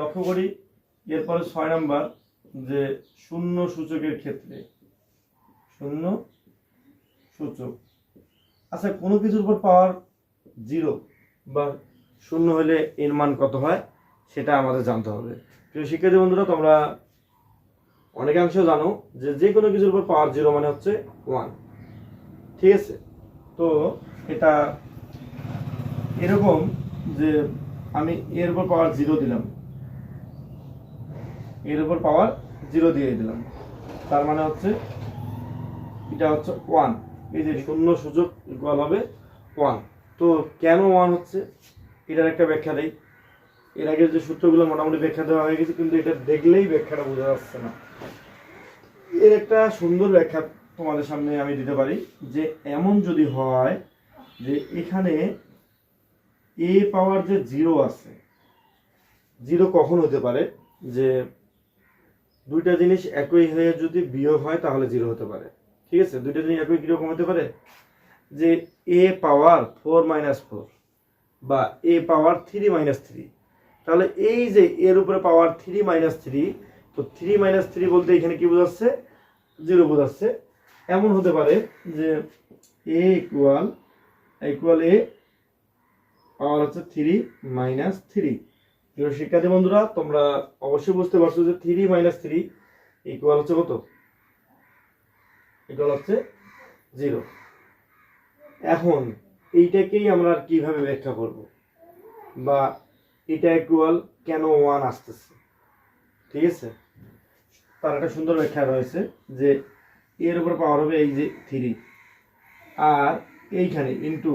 লক্ষ্য করি, এরপরে ছয় নাম্বার, যে শূন্য সূচকের ক্ষেত্রে, শূন্য সূচক। আচ্ছা কোনো কিছুর উপর পাওয়ার জিরো বা শূন্য হলে এর মান কত হয়, সেটা আমাদের জানতে হবে। প্রিয় শিক্ষার্থী বন্ধুরা, তোমরা অনেকাংশ জানো যে যে কোনো কিছুর উপর পাওয়ার জিরো মানে হচ্ছে ওয়ান। ঠিক আছে? তো এটা এরকম যে আমি এর উপর পাওয়ার জিরো দিলাম। এর উপর পাওয়ার জিরো দিয়ে দিলাম। তার মানে হচ্ছে, এটা হচ্ছে ওয়ান এই যে শূন্য সূচক ইকুয়াল হবে ওয়ান তো কেন ওয়ান হচ্ছে? এটার একটা ব্যাখ্যা দেই। এর আগে যে সূত্রগুলো মোটামুটি ব্যাখ্যা দেওয়া হয়ে গেছে, কিন্তু এটা দেখলেই ব্যাখ্যাটা বোঝা যাচ্ছে না। এর একটা সুন্দর ব্যাখ্যা তোমাদের সামনে আমি দিতে পারি, যে এমন যদি হয় যে এখানে এ পাওয়ার যে জিরো আছে জিরো কখন হতে পারে? যে দুইটা জিনিস একই হয়ে যদি বিয়োগ হয় তাহলে জিরো হতে পারে। ঠিক আছে? দুইটা জিনিস একই কীরকম হতে পারে? যে A power four minus four বা A power three minus three তাহলে এই যে এর উপরে পাওয়ার থ্রি মাইনাস থ্রি তো থ্রি মাইনাস থ্রি বলতে এখানে কি বোঝাচ্ছে? জিরো বোঝাচ্ছে। এমন হতে পারে যে এ ইকুয়াল ইকুয়াল এ পাওয়ার হচ্ছে থ্রি মাইনাস থ্রি প্রিয় শিক্ষার্থী বন্ধুরা, তোমরা অবশ্যই বুঝতে পারছ যে থ্রি মাইনাস থ্রি ইকুয়াল হচ্ছে কত? ইকুয়াল হচ্ছে জিরো এখন এইটাকেই আমরা কীভাবে ব্যাখ্যা করব? বা এটা ইকুয়াল কেন ওয়ান আসতেছে? ঠিক আছে? তার একটা সুন্দর ব্যাখ্যা রয়েছে যে এর উপর পাওয়ার হবে এই যে থ্রি আর এইখানে ইন্টু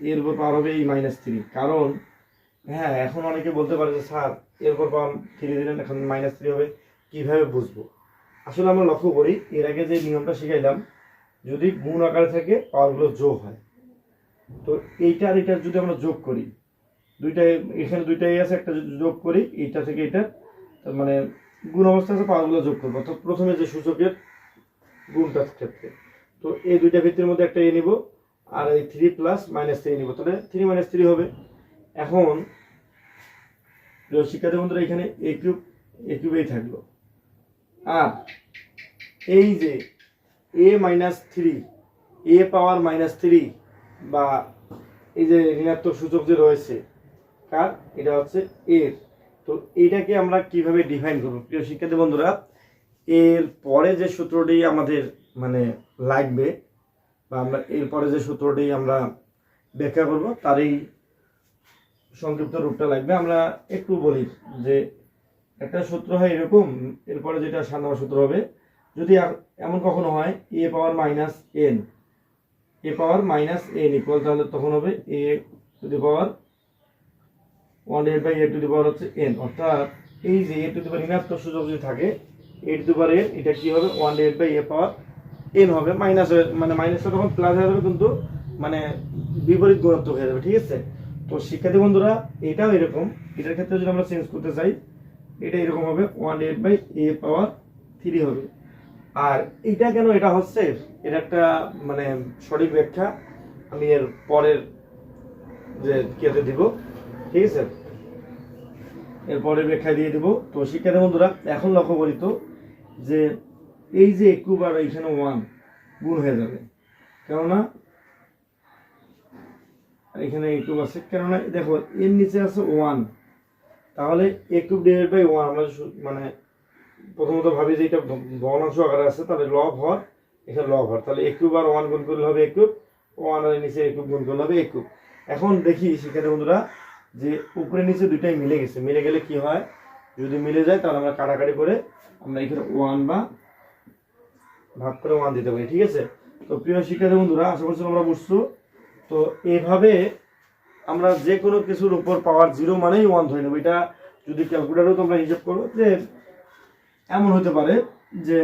এর উপর পাওয়ার হবে এই মাইনাস থ্রি কারণ হ্যাঁ এখন অনেকে বলতে পারে যে, স্যার এর উপর পাওয়ার থ্রি দিলেন এখন মাইনাস থ্রি হবে, কীভাবে বুঝব? আসলে আমরা লক্ষ্য করি, এর আগে যে নিয়মটা শিখাইলাম, যদি গুণ আকারে থাকে পাওয়ারগুলো যোগ হয়। তো এইটা আর এটার যদি আমরা যোগ করি, দুইটাই, এখানে দুইটাই আছে, একটা যদি যোগ করি, এইটা থেকে এটা মানে গুণ অবস্থা আছে পাওয়ারগুলো যোগ করব। অর্থাৎ প্রথমে যে সূচকের গুণটার ক্ষেত্রে তো এই দুইটা ভিত্তির মধ্যে একটা এ নিব, আর এই থ্রি প্লাস মাইনাস থ্রি নিব। তাহলে থ্রি মাইনাস থ্রি হবে। এখন প্রিয় শিক্ষার্থী বন্ধুরা, এখানে এ কিউব থাকল। আর এই যে A minus three A power minus three বা এই যে ঋণাত্মক সূচক যে রয়েছে, কার? এটা হচ্ছে এর। তো এইটাকে আমরা কীভাবে ডিফাইন করব? প্রিয় শিক্ষার্থী বন্ধুরা, এর পরে যে সূত্রটি আমাদের মানে লাগবে, বা আমরা এর পরে যে সূত্রটি আমরা ব্যাখ্যা করব তারই সংক্ষিপ্ত রূপটা লাগবে। আমরা একটু বলি যে একটা সূত্র হয় এরকম, এরপরে যেটা নম্বর সূত্র হবে, যদি এমন কখনো হয় A power minus N A power minus N equal তাহলে তখন হবে A to the power one A by A to the power হচ্ছে এন অর্থাৎ এই যে এ টু দি পাওয়ার ঋণাত্মক সূচক যদি থাকে এ টু দি পাওয়ার এন এটা কি হবে? One A by A power N হবে। মাইনাস মানে মাইনাসটা তখন প্লাস হয়ে যাবে কিন্তু মানে বিপরীত গুণাত্মক হয়ে যাবে, ঠিক আছে? তো শিক্ষার্থী বন্ধুরা, এটাও এরকম। এটার ক্ষেত্রে যদি আমরা চেঞ্জ করতে চাই, এটা এরকম হবে one eight by A power three হবে। আর এটা কেন এটা হচ্ছে? এটা একটা মানে সঠিক ব্যাখ্যা আমি এর পরের যে কেটে দিব। ঠিক আছে? এর পরের ব্যাখ্যা দিয়ে দিব। তো শিক্ষার্থী বন্ধুরা, এখন লক্ষ্য করি তো যে এই যে আর এইখানে ওয়ান গুণ হয়ে যাবে। কেননা এখানে এ কিউব আছে। কেননা, দেখো, এর নিচে আছে ওয়ান তাহলে A cube divide by one আমরা মানে প্রথমত ভাবি যে এটা ভগ্নাংশ আকারে আছে, তাহলে লব হর এখানে লব হর তাহলে এ কিউব আর ওয়ান গুণ করলে হবে এ কিউব ওয়ান আর নিচে এ কিউব গুণ করলে হবে এ কিউব এখন দেখি শিক্ষার্থী বন্ধুরা, যে উপরে নিচে দুইটাই মিলে গেছে। মিলে গেলে কি হয়? যদি মিলে যায়, তাহলে আমরা কাটাকাটি করে আমরা এখানে ওয়ান বা ভাগ করে ওয়ান দিতে পারি, ঠিক আছে? তো প্রিয় শিক্ষার্থী বন্ধুরা, আশা করছি তোমরা বুঝছ। তো এভাবে আমরা যে কোনো কিছুর উপর পাওয়ার জিরো মানেই ওয়ান ধরে নেব। এটা যদি ক্যালকুলেটারও তোমরা হিসেব করো যে এমন হতে পারে যে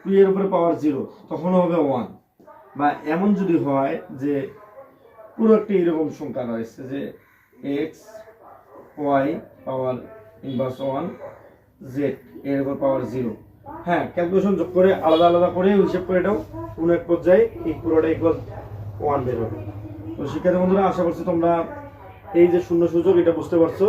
টু এর উপরে পাওয়ার জিরো তখনও হবে ওয়ান বা এমন যদি হয় যে পুরো একটা এরকম সংখ্যা রয়েছে যে X Y power inverse one Z এর উপর পাওয়ার জিরো হ্যাঁ ক্যালকুলেশন যোগ করে আলাদা আলাদা করে হিসেব করে এটাও কোনো এক পর্যায়ে এই পুরোটা ইকুয়াল ওয়ান বের হবে। তো শিক্ষার্থী বন্ধুরা, আশা করছি তোমরা এই যে শূন্য সুযোগ এটা বুঝতে পারছ।